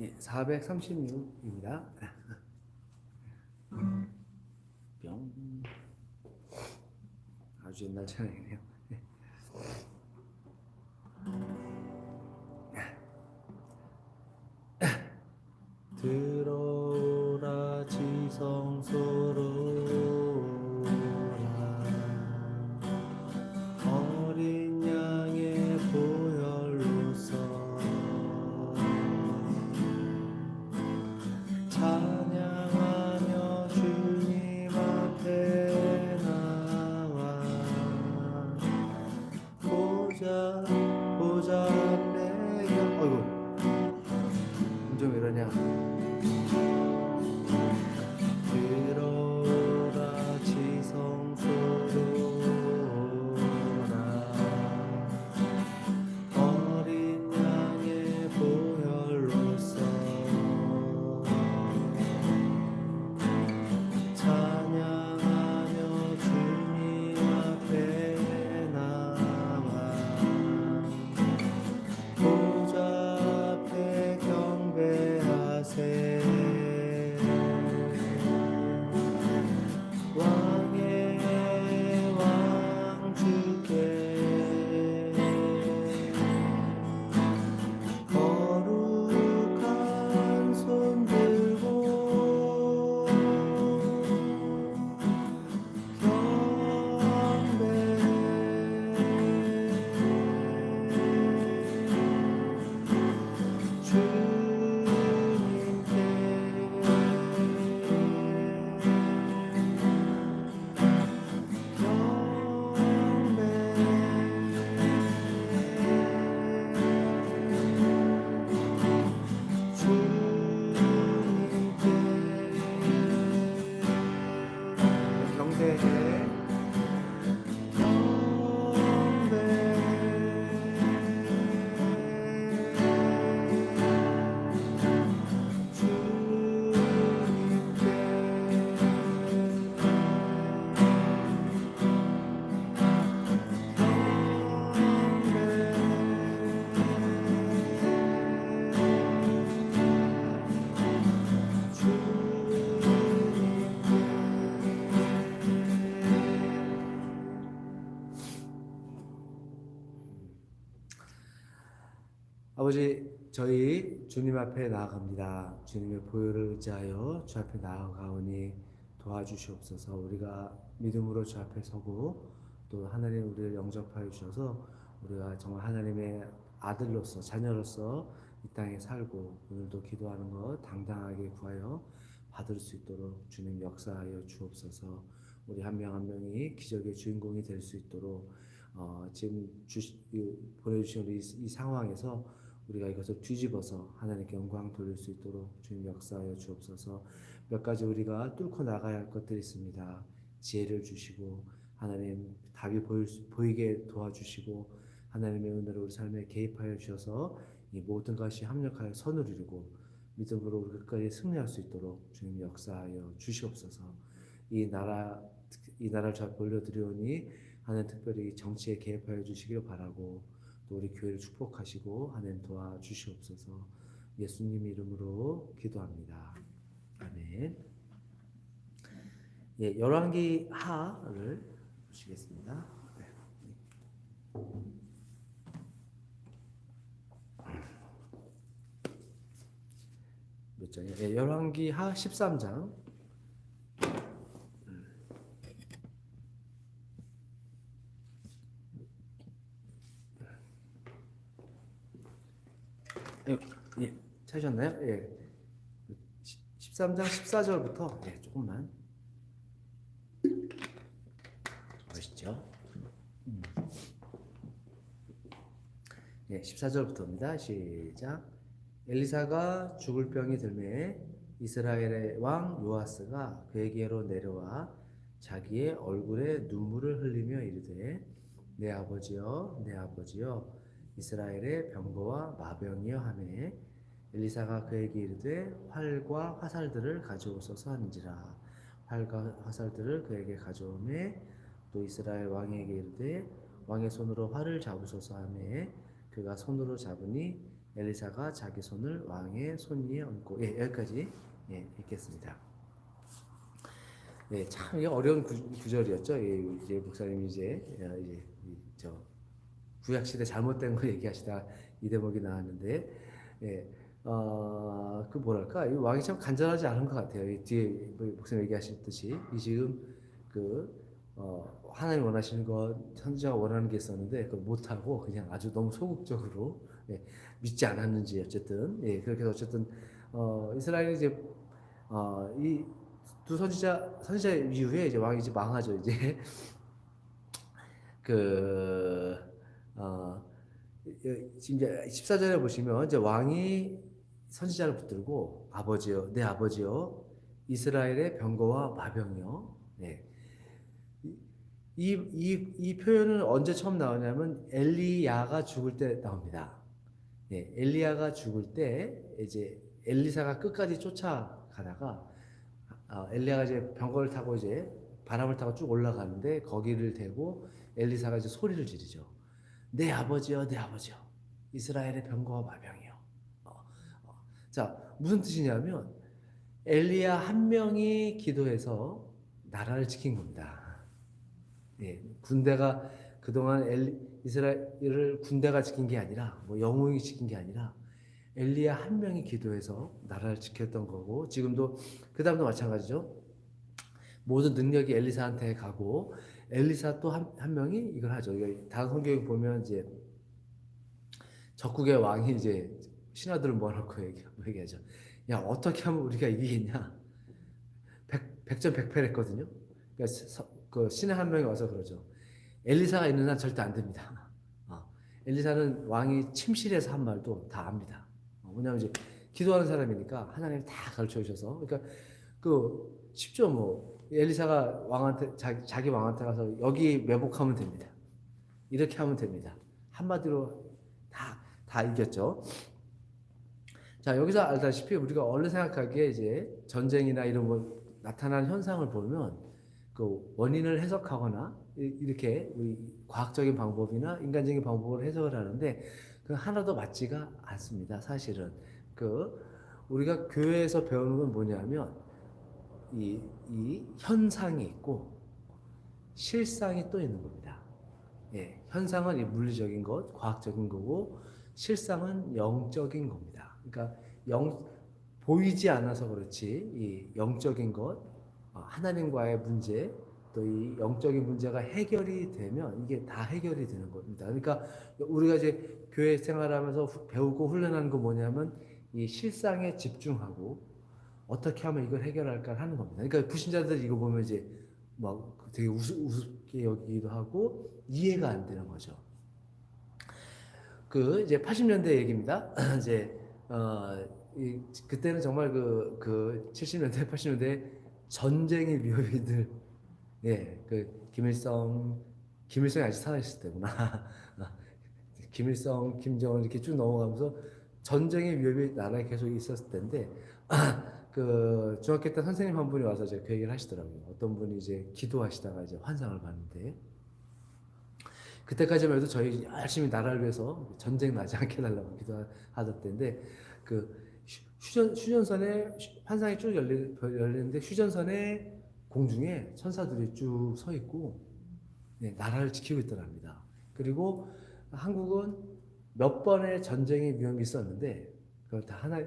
예, 436입니다. 뿅. 아주 옛날 찬양이네요. 경 아버지 저희 주님 앞에 나아갑니다. 주님의 보혈을 의지하여 주 앞에 나아가오니 도와주시옵소서. 우리가 믿음으로 주 앞에 서고 또 하나님 우리를 영접하여 주셔서 우리가 정말 하나님의 아들로서 자녀로서 이 땅에 살고 오늘도 기도하는 것 당당하게 구하여 받을 수 있도록 주님 역사하여 주옵소서. 우리 한 명한 명이 기적의 주인공이 될 수 있도록 어, 지금 주시, 이- 보내주신 이, 이 상황에서 우리가 이것을 뒤집어서 하나님께 영광 돌릴 수 있도록 주님 역사하여 주옵소서. 몇 가지 우리가 뚫고 나가야 할 것들이 있습니다. 지혜를 주시고 하나님 답이 보일 수, 보이게 도와주시고 하나님의 은혜로 우리 삶에 개입하여 주셔서 이 모든 것이 합력하여 선을 이루고 믿음으로 우리 끝까지 승리할 수 있도록 주님 역사하여 주시옵소서. 이 나라 이 나라를 잘 돌려드리오니 하나님 특별히 정치에 개입하여 주시기를 바라고 또 우리 교회를 축복하시고 하나님 도와주시옵소서. 예수님 이름으로 기도합니다. 아멘. 예, 열왕기 하를 보시겠습니다. 네. 몇 장이요? 예, 열왕기 하 13장. 예, 예, 찾으셨나요? 예. 13장 14절부터 예, 조금만 멋있죠? 음. 예, 14절부터입니다. 시작. 엘리사가 죽을 병이 들매 이스라엘의 왕 요아스가 그에게로 내려와 자기의 얼굴에 눈물을 흘리며 이르되 내 아버지여 내 아버지여 이스라엘의 병거와 마병이여 하매 엘리사가 그에게 이르되 활과 화살들을 가져오소서 하는지라 활과 화살들을 그에게 가져오매 또 이스라엘 왕에게 이르되 왕의 손으로 활을 잡으소서 하매 그가 손으로 잡으니 엘리사가 자기 손을 왕의 손 위에 얹고 예, 여기까지 예, 읽겠습니다. 네, 참 이게 어려운 구, 구절이었죠. 예, 이제 이제 야, 이제 이, 저 구약 시대 잘못된 거 얘기하시다 이 대목이 나왔는데, 예, 어, 그 뭐랄까 이 왕이 참 간절하지 않은 것 같아요. 이 뒤에 뭐 목사님 얘기하셨듯이 이 지금 그 어, 하나님 원하시는 것 선지자가 원하는 게 있었는데 그걸 못 하고 그냥 아주 너무 소극적으로 예, 믿지 않았는지 어쨌든 예, 그렇게 해서 어쨌든 어, 이스라엘이 이제 어, 이 두 선지자 선지자 이후에 이제 왕이 이제 망하죠 이제 그 어, 이제 14절에 보시면 이제 왕이 선지자를 붙들고 아버지여 내 아버지여 이스라엘의 병거와 마병이여 네. 이, 이, 이 표현은 언제 처음 나오냐면 엘리야가 죽을 때 나옵니다. 네, 엘리야가 죽을 때 이제 엘리사가 끝까지 쫓아가다가 아, 엘리야가 이제 병거를 타고 이제 바람을 타고 쭉 올라가는데 거기를 대고 엘리사가 이제 소리를 지르죠. 내 아버지여, 내 아버지여, 이스라엘의 병거와 마병이여. 어, 어. 자, 무슨 뜻이냐면 엘리야 한 명이 기도해서 나라를 지킨 겁니다. 예, 군대가 그동안 엘, 이스라엘을 군대가 지킨 게 아니라 뭐 영웅이 지킨 게 아니라 엘리야 한 명이 기도해서 나라를 지켰던 거고 지금도 그 다음도 마찬가지죠. 모든 능력이 엘리사한테 가고 엘리사 또 한 한 명이 이걸 하죠. 다른 성경에 보면 이제 적국의 왕이 이제 신하들을 모아놓고 얘기, 얘기하죠. 야 어떻게 하면 우리가 이기겠냐? 백, 백전백패했거든요. 그러니까 서, 그 신의 한 명이 와서 그러죠. 엘리사가 있는 한 절대 안 됩니다. 어, 엘리사는 왕이 침실에서 한 말도 다 압니다. 어, 왜냐하면 이제 기도하는 사람이니까 하나님 다 가르쳐 주셔서 그러니까 그 쉽죠 뭐 엘리사가 왕한테 자기, 자기 왕한테 가서 여기 매복하면 됩니다. 이렇게 하면 됩니다. 한마디로 다 다 이겼죠. 자 여기서 알다시피 우리가 얼른 생각하기에 이제 전쟁이나 이런 뭐 나타난 현상을 보면 그 원인을 해석하거나 이- 이렇게 우리 과학적인 방법이나 인간적인 방법으로 해석을 하는데 그 하나도 맞지가 않습니다. 사실은 그 우리가 교회에서 배우는 건 뭐냐면 이, 이 현상이 있고 실상이 또 있는 겁니다. 예, 현상은 이 물리적인 것, 과학적인 거고 실상은 영적인 겁니다. 그러니까 영 보이지 않아서 그렇지 이 영적인 것, 어, 하나님과의 문제, 또 이 영적인 문제가 해결이 되면 이게 다 해결이 되는 겁니다. 그러니까 우리가 이제 교회 생활하면서 후- 배우고 훈련하는 거 뭐냐면 이 실상에 집중하고 어떻게 하면 이걸 해결할까 하는 겁니다. 그러니까 불신자들 이거 보면 이제 막 되게 우습, 우습게 여기기도 하고 이해가 안 되는 거죠. 그 이제 80년대 얘기입니다. 이제 어, 이, 그때는 정말 그, 그 70년대, 80년대 전쟁의 묘비들, 예, 그 김일성, 김일성이 아직 살아있을 때구나. 김일성, 김정은 이렇게 쭉 넘어가면서 전쟁의 위협이 나라에 계속 있었을 텐데, 그 중학교 때 선생님 한 분이 와서 이제 그 얘기를 하시더라고요. 어떤 분이 이제 기도하시다가 이제 환상을 봤는데, 그때까지만 해도 저희 열심히 나라를 위해서 전쟁 나지 않게 해달라고 기도하던 때인데, 그 휴- 휴전, 휴전선에 휴- 환상이 쭉 열리, 열리는데 휴전선에 공중에 천사들이 쭉 서 있고 네, 나라를 지키고 있더랍니다. 그리고 한국은 몇 번의 전쟁의 위험이 있었는데 그걸 다 하나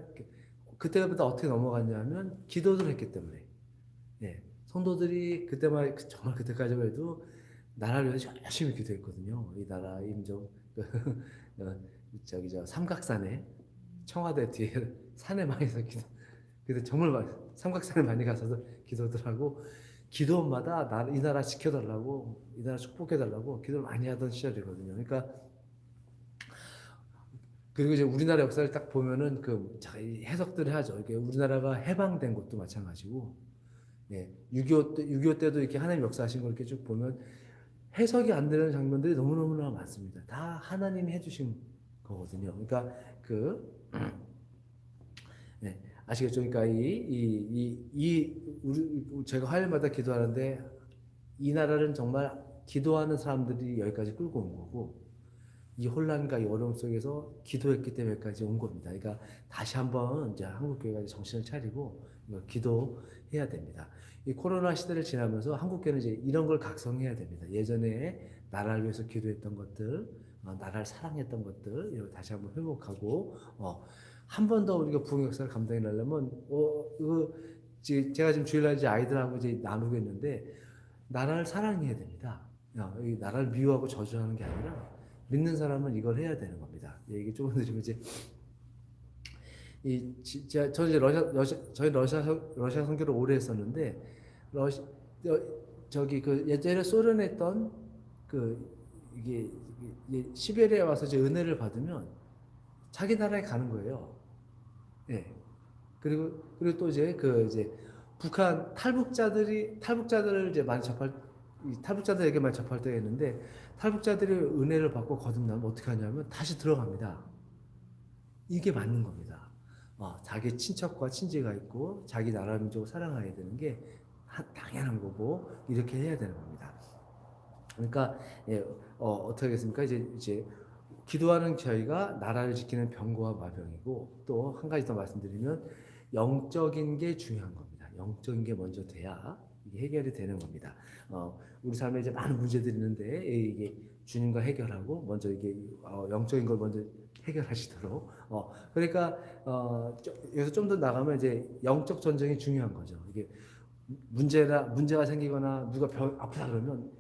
그때부터 어떻게 넘어갔냐면 기도를 했기 때문에 네, 성도들이 그때만 정말 그때까지만 해도 나라를 위해서 열심히 기도했거든요. 이 나라 임종 어, 저기 저 삼각산에 청와대 뒤에 산에 많이 서 기도. 근데 정말 많이 삼각산에 많이 가서 기도들 하고 기도마다 나, 이 나라 지켜달라고 이 나라 축복해달라고 기도를 많이 하던 시절이거든요. 그러니까 그리고 이제 우리나라 역사를 딱 보면은 그 해석들을 하죠. 이게 우리나라가 해방된 것도 마찬가지고, 예, 6.25 때, 6.25 때도 이렇게 하나님 역사하신 걸 이렇게 쭉 보면 해석이 안 되는 장면들이 너무너무나 많습니다. 다 하나님이 해주신 거거든요. 그러니까 그 네, 아시겠죠? 그러니까 이 이 이 이 우리 제가 화요일마다 기도하는데 이 나라는 정말 기도하는 사람들이 여기까지 끌고 온 거고 이 혼란과 이 어려움 속에서 기도했기 때문에까지 온 겁니다. 그러니까 다시 한번 이제 한국 교회가 정신을 차리고 기도해야 됩니다. 이 코로나 시대를 지나면서 한국 교회는 이제 이런 걸 각성해야 됩니다. 예전에 나라를 위해서 기도했던 것들, 어, 나라를 사랑했던 것들 이거 다시 한번 회복하고 어, 한 번 더 우리가 부흥 역사를 감당해 내려면 어, 이거 지- 제가 지금 주일날 이제 아이들하고 이제 나누고 있는데 나라를 사랑해야 됩니다. 야, 이 나라를 미워하고 저주하는 게 아니라 믿는 사람은 이걸 해야 되는 겁니다. 예, 이게 조금 드리면 이제 이 진짜 저는 이제 러시아, 러시아 저희 러시아 성- 러시아 선교를 오래 했었는데 러시 어, 저기 그 예전에 소련에 있던 그 이게, 시베리아에 와서 이제 은혜를 받으면 자기 나라에 가는 거예요. 예. 그리고 그리고 또 이제 그 이제 북한 탈북자들이 탈북자들을 이제 많이 접할 이 탈북자들에게 많이 접할 때가 있는데 탈북자들이 은혜를 받고 거듭나면 어떻게 하냐면 다시 들어갑니다. 이게 맞는 겁니다. 어, 자기 친척과 친지가 있고 자기 나라 민족을 사랑해야 되는 게 하- 당연한 거고 이렇게 해야 되는 겁니다. 그러니까 예, 어, 어떻게 하겠습니까? 이제 이제 기도하는 저희가 나라를 지키는 병거와 마병이고 또 한 가지 더 말씀드리면 영적인 게 중요한 겁니다. 영적인 게 먼저 돼야 해결이 되는 겁니다. 어, 우리 삶에 이제 많은 문제들이 있는데 예, 이게 주님과 해결하고 먼저 이게 어, 영적인 걸 먼저 해결하시도록 어, 그러니까 어, 좀- 여기서 좀 더 나가면 이제 영적 전쟁이 중요한 거죠. 이게 문제라 문제가 생기거나 누가 병 아프다 그러면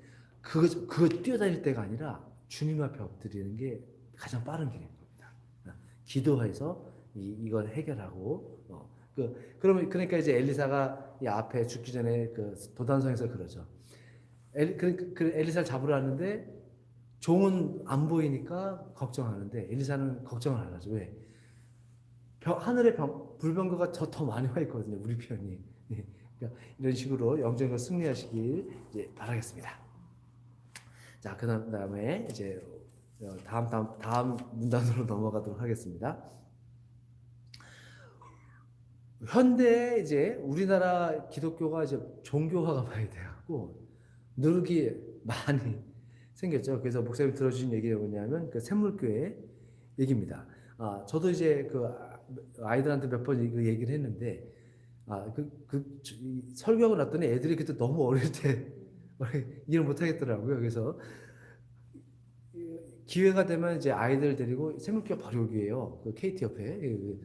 그거 그거 뛰어다닐 때가 아니라 주님 앞에 엎드리는 게 가장 빠른 길인 겁니다. 어, 기도해서 이, 이걸 해결하고 어, 그 그러면 그러니까 이제 엘리사가 이 앞에 죽기 전에 그 도단성에서 그러죠. 엘, 그, 그 엘리사를 잡으러 왔는데 종은 안 보이니까 걱정하는데 엘리사는 걱정을 안 하죠. 왜? 병, 하늘에 병, 불병거가 더, 더 많이 와 있거든요. 우리 편이. 예. 그러니까 이런 식으로 영적으로 승리하시길 이제 바라겠습니다. 자, 그 다음에 이제 어, 다음 다음 다음 문단으로 넘어가도록 하겠습니다. 현대 이제 우리나라 기독교가 이제 종교화가 많이 돼갖고 누르기 많이 생겼죠. 그래서 목사님 들어주신 얘기가 뭐냐면 그 샘물교회 얘기입니다. 아 저도 이제 그 아이들한테 몇 번 그 얘기를 했는데 아 그 그 설교하고 났더니 애들이 그때 너무 어릴 때 이해를 못 하겠더라고요. 그래서 기회가 되면 이제 아이들 데리고 샘물교회 바로 여기에요. 그 KT 옆에 그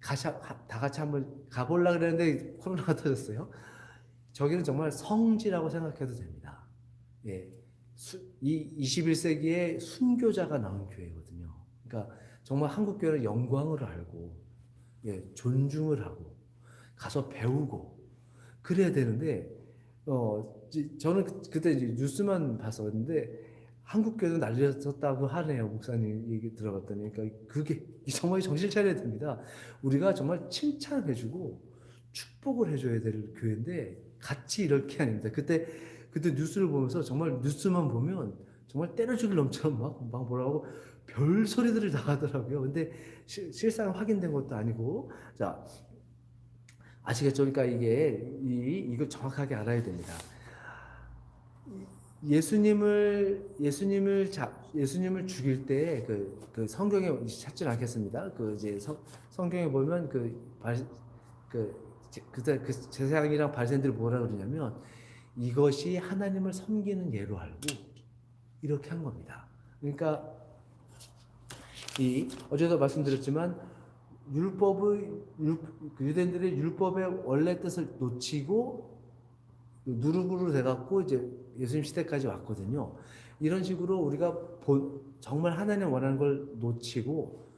같이 하- 다 같이 한번 가보려 그랬는데 코로나가 터졌어요. 저기는 정말 성지라고 생각해도 됩니다. 예. 수, 이 21세기에 순교자가 나온 교회거든요. 그러니까 정말 한국 교회는 영광을 알고 예, 존중을 하고 가서 배우고 그래야 되는데 어 지- 저는 그- 그때 이제 뉴스만 봤었는데 한국 교회도 난리쳤다고 하네요 목사님 얘기 들어봤더니 그러니까 그게 정말 정신 차려야 됩니다. 우리가 정말 칭찬해주고 축복을 해줘야 될 교회인데 같이 이럴 게 아닙니다. 그때 그때 뉴스를 보면서 정말 뉴스만 보면 정말 때려 죽일 놈처럼 막, 막 뭐라고 별 소리들을 나가더라고요. 근데 시- 실상 확인된 것도 아니고 자 아시겠죠? 그러니까 이게 이 이걸 정확하게 알아야 됩니다. 예수님을 예수님을 자, 예수님을 죽일 때 그 그 성경에 찾지 않겠습니다. 그 이제 성, 성경에 보면 그발그 그때 그 제사장이랑 발센들이 뭐라 그러냐면 이것이 하나님을 섬기는 예로 알고 이렇게 한 겁니다. 그러니까 이 어제도 말씀드렸지만 율법의 율, 그 유대인들의 율법의 원래 뜻을 놓치고 누르부르 돼갖고 이제 예수님 시대까지 왔거든요. 이런 식으로 우리가 본, 정말 하나님 원하는 걸 놓치고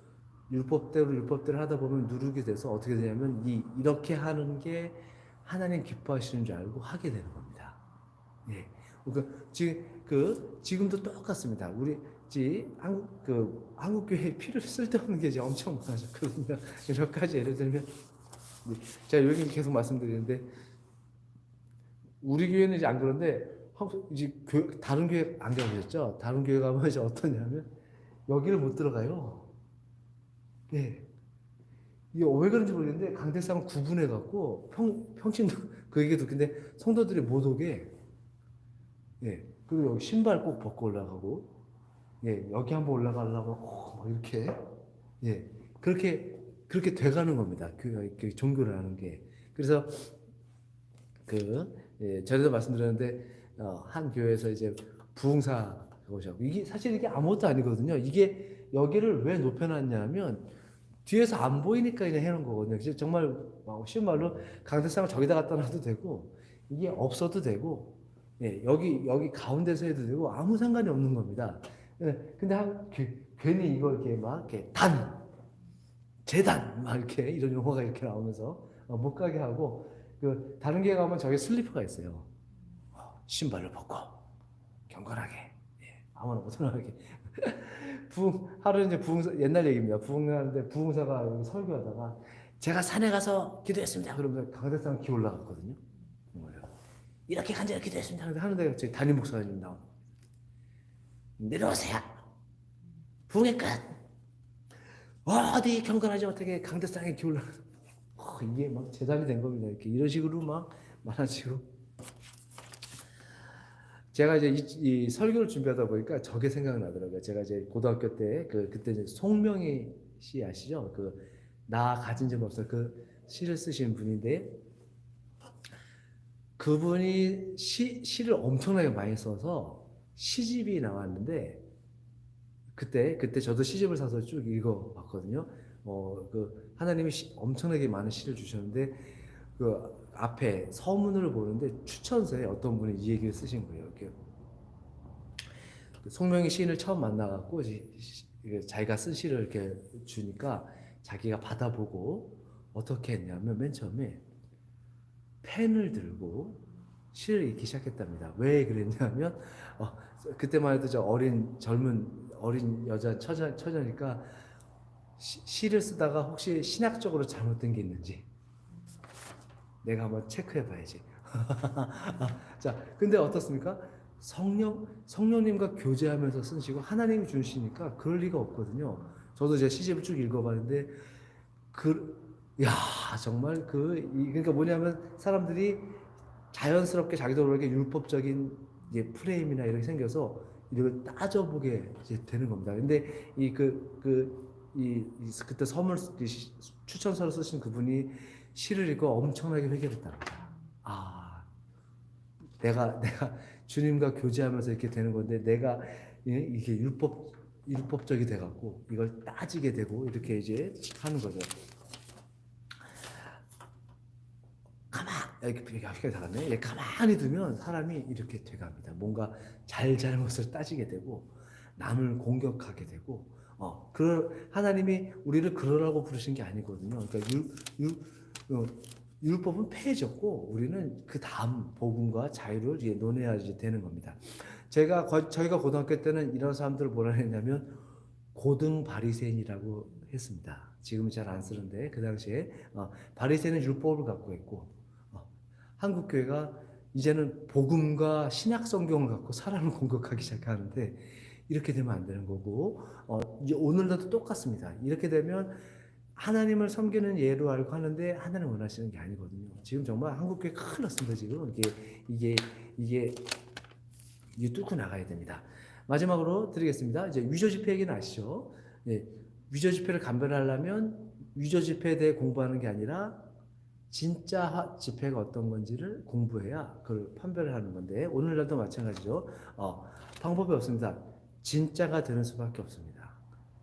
율법대로 율법대로 하다 보면 누르게 돼서 어떻게 되냐면 이 이렇게 하는 게 하나님 기뻐하시는 줄 알고 하게 되는 겁니다. 예. 그 지금 그 지금도 똑같습니다. 우리 지 한국 그 한국 교회 필요 쓸데없는 게 이제 엄청 많아졌거든요. 몇 가지 예를 들면 제가 여기 계속 말씀드리는데 우리 교회는 이제 안 그런데 이제 교, 다른 교회 안 가보셨죠? 다른 교회 가면 이제 어떠냐면 여기를 못 들어가요. 예. 이게 왜 그런지 모르겠는데 강대상을 구분해 갖고 평 평신도 그 얘기 듣는데 성도들이 못 오게 예. 그리고 여기 신발 꼭 벗고 올라가고 예, 여기 한번 올라가려고 어, 막 이렇게 예, 그렇게 그렇게 돼가는 겁니다. 그, 그 종교를 하는 게. 그래서 그 예, 전에도 말씀드렸는데 어, 한 교회에서 이제 부흥사 오셨고 이게 사실 이게 아무것도 아니거든요. 이게 여기를 왜 높여놨냐면 뒤에서 안 보이니까 그냥 해놓은 거거든요. 그래서 정말 막 쉬운 말로 강대상을 저기다 갖다 놔도 되고 이게 없어도 되고 예, 여기 여기 가운데서 해도 되고 아무 상관이 없는 겁니다. 예, 근데 한, 그, 괜히 이거 이렇게 막 이렇게 단 재단 막 이렇게 이런 용어가 이렇게 나오면서 어, 못 가게 하고 그 다른 교회 가면 저기 슬리퍼가 있어요. 어, 신발을 벗고 경건하게 예, 아무나 못 들어가게 부흥 하루 이제 부흥사 옛날 얘기입니다. 부흥하는데 부흥사가 여기 설교하다가 제가 산에 가서 기도했습니다. 그러면서 강대상 기 올라갔거든요. 이렇게 간절히 기도했습니다. 하는데 저희 담임 목사님 나와 내려오세요. 부흥의 끝. 어디 경건하지 못하게 강대상에 기 올라. 어, 이게 막 재단이 된 겁니다. 이렇게 이런 식으로 막 많아지고. 제가 이제 이, 이 설교를 준비하다 보니까 저게 생각나더라고요. 제가 이제 고등학교 때 그 그때 이제 송명희 씨 아시죠? 그 나 가진 점 없어 그 시를 쓰신 분인데 그분이 시 시를 엄청나게 많이 써서 시집이 나왔는데 그때 그때 저도 시집을 사서 쭉 읽어봤거든요. 어 그 하나님이 시, 엄청나게 많은 시를 주셨는데 그 앞에 서문을 보는데 추천서에 어떤 분이 이 얘기를 쓰신 거예요. 이렇게 그 송명희 시인을 처음 만나갖고 자기가 쓴 시를 이렇게 주니까 자기가 받아보고 어떻게 했냐면 맨 처음에 펜을 들고 시를 읽기 시작했답니다. 왜 그랬냐면 어, 그때만 해도 저 어린 젊은 어린 여자 처자 처자니까 시, 시를 쓰다가 혹시 신학적으로 잘못된 게 있는지 내가 한번 체크해 봐야지. 자, 근데 어떻습니까? 성령 성령님과 교제하면서 쓴 시고 하나님이 준 시니까 그럴 리가 없거든요. 저도 제 시집을 쭉 읽어봤는데 그야 정말 그 이- 그러니까 뭐냐면 사람들이 자연스럽게 자기도 모르게 율법적인 이제 프레임이나 이런 게 생겨서 이걸 따져보게 되는 겁니다. 근데 이 그 그 이 그때 선물 그 시- 추천서를 쓰신 그분이 시를 읽고 엄청나게 회개했답니다. 아, 내가 내가 주님과 교제하면서 이렇게 되는 건데 내가 예, 이게 율법 율법적이 돼갖고 이걸 따지게 되고 이렇게 이제 하는 거죠. 가만 이렇게 이렇게 나갔네. 예, 가만히 두면 사람이 이렇게 돼갑니다. 뭔가 잘잘못을 따지게 되고 남을 공격하게 되고 어, 그 하나님이 우리를 그러라고 부르신 게 아니거든요. 그러니까 율, 율, 어, 율법은 폐해졌고 우리는 그 다음 복음과 자유를 이제 논해야 되는 겁니다. 제가 거- 저희가 고등학교 때는 이런 사람들을 뭐라 했냐면 고등 바리새인이라고 했습니다. 지금 잘 안 쓰는데 그 당시에 어, 바리새인은 율법을 갖고 있고 어, 한국 교회가 이제는 복음과 신약 성경을 갖고 사람을 공격하기 시작하는데 이렇게 되면 안 되는 거고 어, 오늘날도 똑같습니다. 이렇게 되면 하나님을 섬기는 예로 알고 하는데 하나님 원하시는 게 아니거든요. 지금 정말 한국 교회 큰일 났습니다. 지금 이게 이게 이게 이 뚫고 나가야 됩니다. 마지막으로 드리겠습니다. 이제 위조 집회 얘기는 아시죠? 예, 위조 집회를 감별하려면 위조 집회에 대해 공부하는 게 아니라 진짜 하- 집회가 어떤 건지를 공부해야 그걸 판별을 하는 건데 오늘날도 마찬가지죠. 어, 방법이 없습니다. 진짜가 되는 수밖에 없습니다.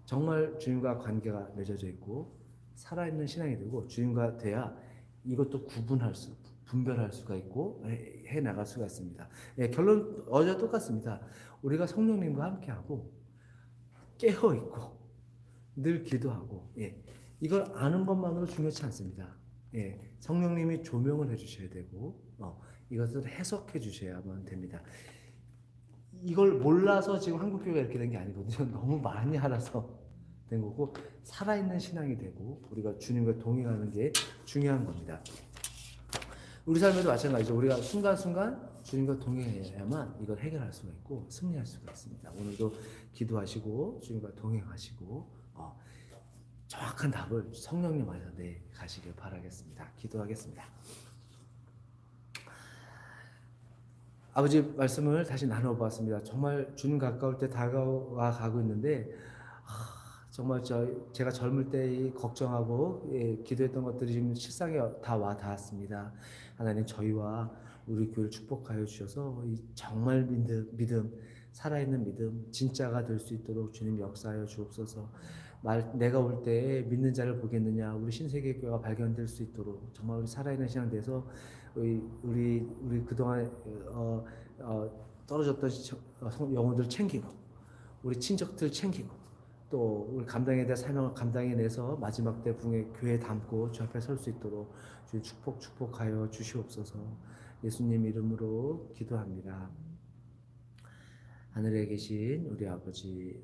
정말 주님과 관계가 맺어져 있고 살아있는 신앙이 되고 주님과 돼야 이것도 구분할 수, 분별할 수가 있고 해, 해 나갈 수가 있습니다. 예, 결론 어제 똑같습니다. 우리가 성령님과 함께하고 깨어 있고 늘 기도하고 예, 이걸 아는 것만으로 중요치 않습니다. 예, 성령님이 조명을 해주셔야 되고 어, 이것을 해석해 주셔야만 됩니다. 이걸 몰라서 지금 한국 교회가 이렇게 된 게 아니거든요. 너무 많이 알아서 된 거고 살아있는 신앙이 되고 우리가 주님과 동행하는 게 중요한 겁니다. 우리 삶에도 마찬가지죠. 우리가 순간순간 주님과 동행해야만 이걸 해결할 수가 있고 승리할 수가 있습니다. 오늘도 기도하시고 주님과 동행하시고 어, 정확한 답을 성령님 안에서 내 가시길 바라겠습니다. 기도하겠습니다. 아버지 말씀을 다시 나눠보았습니다. 정말 주님 가까울 때 다가와 가고 있는데 아, 정말 저 제가 젊을 때이 걱정하고 예, 기도했던 것들이 지금 실상에 다 와 닿았습니다. 하나님 저희와 우리 교회를 축복하여 주셔서 이 정말 믿음, 믿음 살아있는 믿음 진짜가 될 수 있도록 주님 역사하여 주옵소서. 말 내가 올 때 믿는 자를 보겠느냐. 우리 신세계 교회가 발견될 수 있도록. 정말 우리 살아있는 신앙 돼서 우리 우리, 우리 그동안 어, 어, 떨어졌던 시- 어, 성- 영혼들 챙기고 우리 친척들 챙기고 또 우리 감당에 대한 사명을 감당해 내서 마지막 때 붕에 교회 담고 주 앞에 설 수 있도록 주 축복 축복하여 주시옵소서. 예수님 이름으로 기도합니다. 하늘에 계신 우리 아버지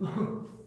Yeah.